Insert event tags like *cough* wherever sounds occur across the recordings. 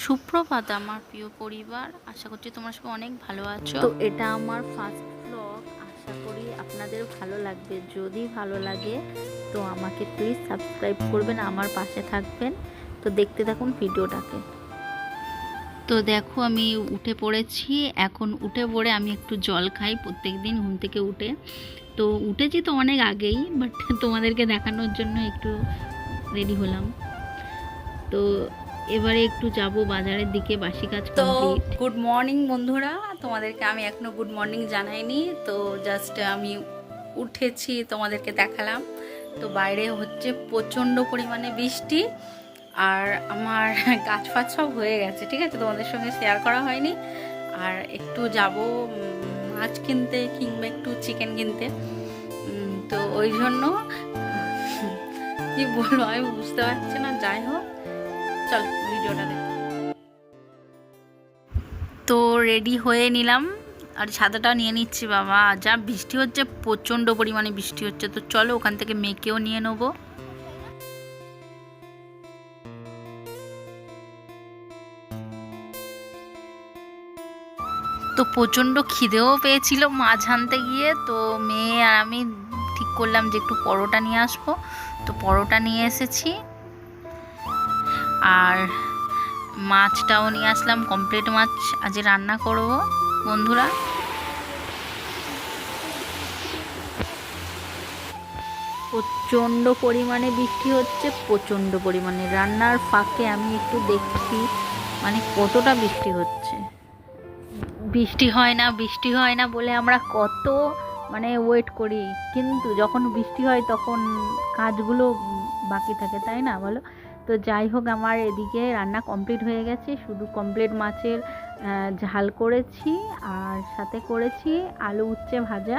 সুপ্রভাত আমার প্রিয় পরিবার আশা করছি তোমরা সবাই অনেক ভালো আছো। তো এটা আমার ফার্স্ট ব্লগ আশা করি আপনাদের ভালো লাগবে। যদি ভালো লাগে তো আমাকে প্লিজ সাবস্ক্রাইব করবেন আমার পাশে থাকবেন। তো দেখতে থাকুন ভিডিওটাকে। তো দেখো আমি উঠে পড়েছি। এখন উঠে পড়ে আমি একটু জল খাই প্রত্যেক দিন ঘুম থেকে উঠে। তো উঠেছি তো অনেক আগেই বাট তোমাদেরকে দেখানোর জন্য একটু রেডি হলাম। তো এবারে একটু যাব বাজারের দিকে বাসি কাজ তো গুড মর্নিং বন্ধুরা তোমাদেরকে আমি এখনও গুড মর্নিং জানাইনি তো জাস্ট আমি উঠেছি তোমাদেরকে দেখালাম। তো বাইরে হচ্ছে প্রচণ্ড পরিমাণে বৃষ্টি আর আমার *laughs* গাছ ফাছ সব হয়ে গেছে ঠিক আছে? তোমাদের সঙ্গে শেয়ার করা হয়নি। আর একটু যাব মাছ কিনতে কিংবা একটু চিকেন কিনতে। তো ওই জন্য *laughs* কি বলব আমি বুঝতে পারছি না যাই হোক। চল, ভিডিওটা দেখ। তো রেডি হয়ে নিলাম, আর ছাতাটা নিয়ে নিচ্ছি বাবা। যা বৃষ্টি হচ্ছে, প্রচণ্ড পরিমাণে বৃষ্টি হচ্ছে। তো চলো ওখান থেকে মেয়েকেও নিয়ে নেব। তো প্রচণ্ড খিদেও পেয়েছিল মাছ আনতে গিয়ে তো মেয়ে আর আমি ঠিক করলাম যে একটু পরোটা নিয়ে আসব। তো পরোটা নিয়ে এসেছি। আর মাছটাও নিয়ে আসলাম কমপ্লিট মাছ। আজ রান্না করব, বন্ধুরা। প্রচণ্ড পরিমাণে বৃষ্টি হচ্ছে, প্রচণ্ড পরিমাণে। রান্নার ফাঁকে আমি একটু দেখছি মানে কতটা বৃষ্টি হচ্ছে। বৃষ্টি হয় না, বৃষ্টি হয় না বলে আমরা কত মানে ওয়েট করি। কিন্তু যখন বৃষ্টি হয় তখন কাজগুলো বাকি থাকে, তাই না বলো? তো যাই হোক, আমার এদিকে রান্না কমপ্লিট হয়ে গেছে। শুধু কমপ্লিট মাছের ঝাল করেছি আর সাথে করেছি আলু উচ্ছে ভাজা।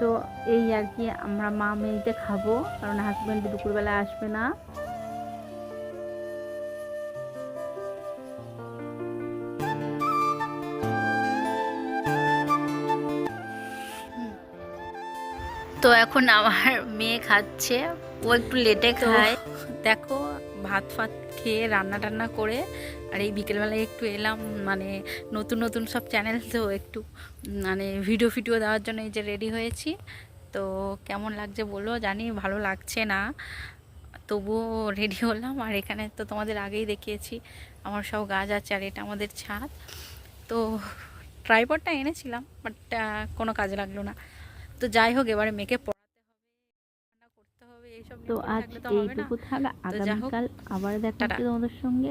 তো এই আর কি আমরা মা মেয়েতে খাব, কারণ হাজব্যান্ড দুপুরবেলা আসবে না। তো এখন আমার মেয়ে খাচ্ছে। ও একটু লেটে খায়। দেখো ভাত ফাত খেয়ে রান্না টান্না করে আর এই বিকেলবেলায় একটু এলাম মানে নতুন নতুন সব চ্যানেল তো একটু মানে ভিডিও ফিডিও দেওয়ার জন্য এই যে রেডি হয়েছি। তো কেমন লাগছে বলো? জানি ভালো লাগছে না তবুও রেডি হলাম। আর এখানে তো তোমাদের আগেই দেখিয়েছি আমার সব গাছ আছে আর এটা আমাদের ছাদ। তো ট্রাইপডটা এনেছিলাম বাট কোনো কাজে লাগল না। তো যাই হোক এবারে মেয়েকে এইসব তো আজ তো এইটুকু থাক আগামীকাল আবার দেখা। হচ্ছে তোমাদের সঙ্গে